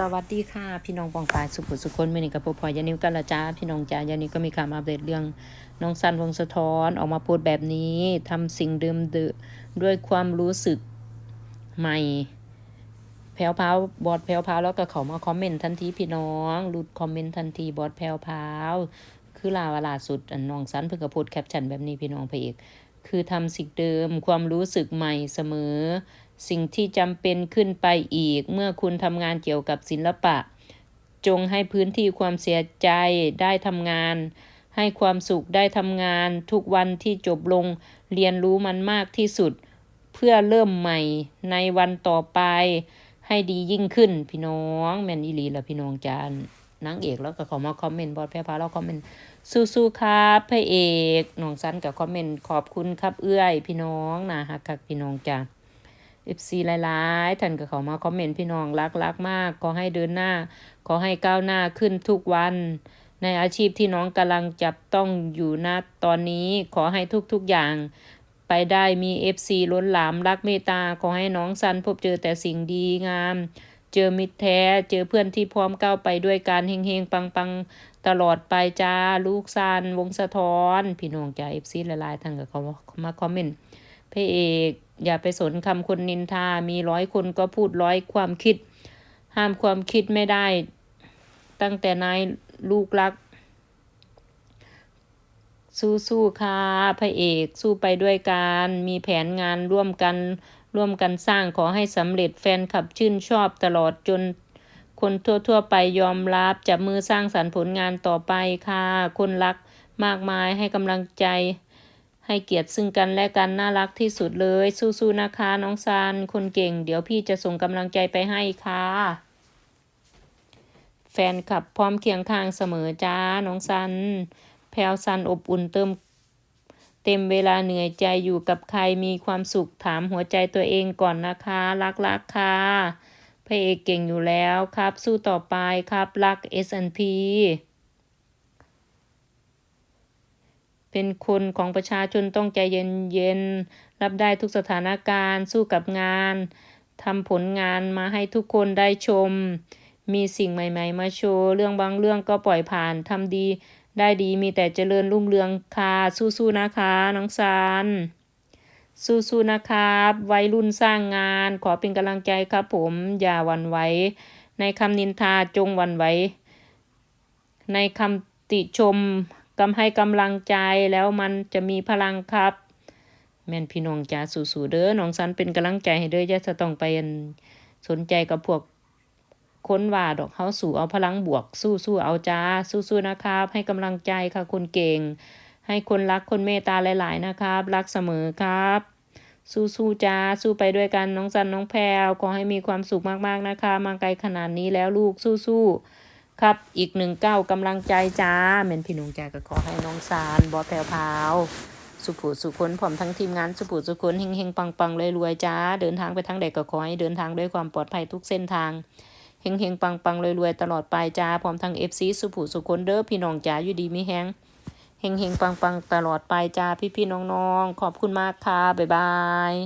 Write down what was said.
สวัสดีค่ะพี่น้องปองปายสุขุสุคนเมื่อนี้กับพวกพอยานิวกันละจ้าพี่น้องจ้ายานิวก็มีข่าวมาอัปเดตเรื่องน้องสันวงสะท้อนออกมาพูดแบบนี้ทำสิ่งเดิมเดด้วยความรู้สึกใหม่แพลวพาวบอดแพลวพาวแล้วก็เขามาคอมเมนต์ทันทีพี่น้องหลุดคอมเมนต์ทันทีบอดแพลวพาวคือลาวลาสุดน้องสันเพิ่งกระพูดแคปชั่นแบบนี้พี่น้องพระเอกคือทำสิ่งเดิมความรู้สึกใหม่เสมอ สิ่งที่จำเป็นขึ้นไปอีก เมื่อคุณทำงานเกี่ยวกับศิลปะ จงให้พื้นที่ความเสียใจได้ทำงาน ให้ความสุขได้ทำงาน ทุกวันที่จบลง เรียนรู้มันมากที่สุด เพื่อเริ่มใหม่ในวันต่อไป ให้ดียิ่งขึ้นพี่น้อง แมนอีลีละพี่น้องจานนางเอกแล้วก็เขามาคอมเมนต์บอดแพรพาเราคอมเมนต์สู้ๆครับพระเอกน้องซันกับคอมเมนต์ขอบคุณครับเอื้อย พี่น้องนะฮักคักพี่น้องจ้า เอฟซีหลายๆ ท่านก็เขามาคอมเมนต์พี่น้องรักรักมาก ขอให้เดินหน้า ขอให้ก้าวหน้าขึ้นทุกวัน ในอาชีพที่น้องกำลังจับต้องอยู่ณตอนนี้ ขอให้ทุกๆอย่าง ไปได้มีเอฟซีล้นหลามรักเมตตา ขอให้น้องซันพบเจอแต่สิ่งดีงาม เจอมิตรแท้ เจอเพื่อนที่พร้อมก้าวไปด้วยการเฮงๆ ปังๆ ตลอดไปจ้า ลูกซันวงสะท้อน พี่น้องจ้าเอฟซีหลายๆ ท่านก็เขามาคอมเมนต์ พระเอกอย่าไปสนคำคนนินทา มีร้อยคนก็พูดร้อยความคิด ห้ามความคิดไม่ได้ ตั้งแต่นายลูกรัก สู้ๆค่ะพระเอกสู้ไปด้วยกัน มีแผนงานร่วมกัน ร่วมกันสร้างขอให้สำเร็จแฟนคลับชื่นชอบตลอดจน คนทั่วๆไปยอมรับจับมือสร้างสรรค์ผลงานต่อไปค่ะ คนรักมากมายให้กำลังใจ ให้เกียรติซึ่งกันและกันน่ารักที่สุดเลย สู้ๆนะคะน้องซานคนเก่ง เดี๋ยวพี่จะส่งกำลังใจไปให้ค่ะ แฟนคลับพร้อมเคียงข้างเสมอจ้าน้องซัน แพลวซันอบอุ่นเติมเต็มเวลาเหนื่อยใจอยู่กับใครมีความสุขถามหัวใจตัวเองก่อนนะคะ รักๆค่ะพระเอกเก่งอยู่แล้วครับ สู้ต่อไปครับรัก S&P เป็นคนของประชาชนต้องใจเย็นๆรับได้ทุกสถานการณ์ สู้กับงานทำผลงานมาให้ทุกคนได้ชม มีสิ่งใหม่ ๆ มาโชว์ เรื่องบางเรื่องก็ปล่อยผ่านทำดี ได้ดีมีแต่เจริญรุ่งเรืองค่ะสู้ๆนะคะน้องซันสู้ๆนะครับวัยรุ่นสร้างงานขอเป็นกำลังใจครับผมอย่าหวั่นไหวในคำนินทาจงหวั่นไหวในคำติชม กำให้กำลังใจแล้วมันจะมีพลังครับ แม่นพี่น้องจ้าสู้ๆเด้อน้องสันเป็นกำลังใจให้เด้อจะต้องไปอันสนใจกับพวกค้นว่าดอกเฮาสู่เอาพลังบวก สู้ๆเอาจ้า สู้ๆนะครับ ให้กำลังใจค่ะคนเก่ง ให้คนรักคนเมตตาหลาย ๆ นะครับ รักเสมอครับ สู้ๆจ้า สู้ไปด้วยกันน้องจันน้องแพรวขอให้มีความสุขมาก ๆ นะคะ มาไกลขนาดนี้แล้วลูกสู้ๆ ครับอีกหนึ่งเก้ากำลังใจจ้าเหม็นพี่น้องจ้าก็ขอให้น้องซานบอสแพรวพาวสุผูสุคนพร้อมทั้งทีมงานสุผูสุคนเฮงๆปังๆรวยจ้าเดินทางไปทางใดก็ขอให้เดินทางด้วยความปลอดภัยทุกเส้นทางเฮงเฮงปังปังรวยตลอดไปจ้าพร้อมทั้งเอฟซีสุผูสุคนเด้อพี่น้องจ้าอยู่ดีมีแฮงเฮงเฮงปังปังตลอดไปจ้าพี่พี่น้องๆขอบคุณมากค่ะบ๊ายบาย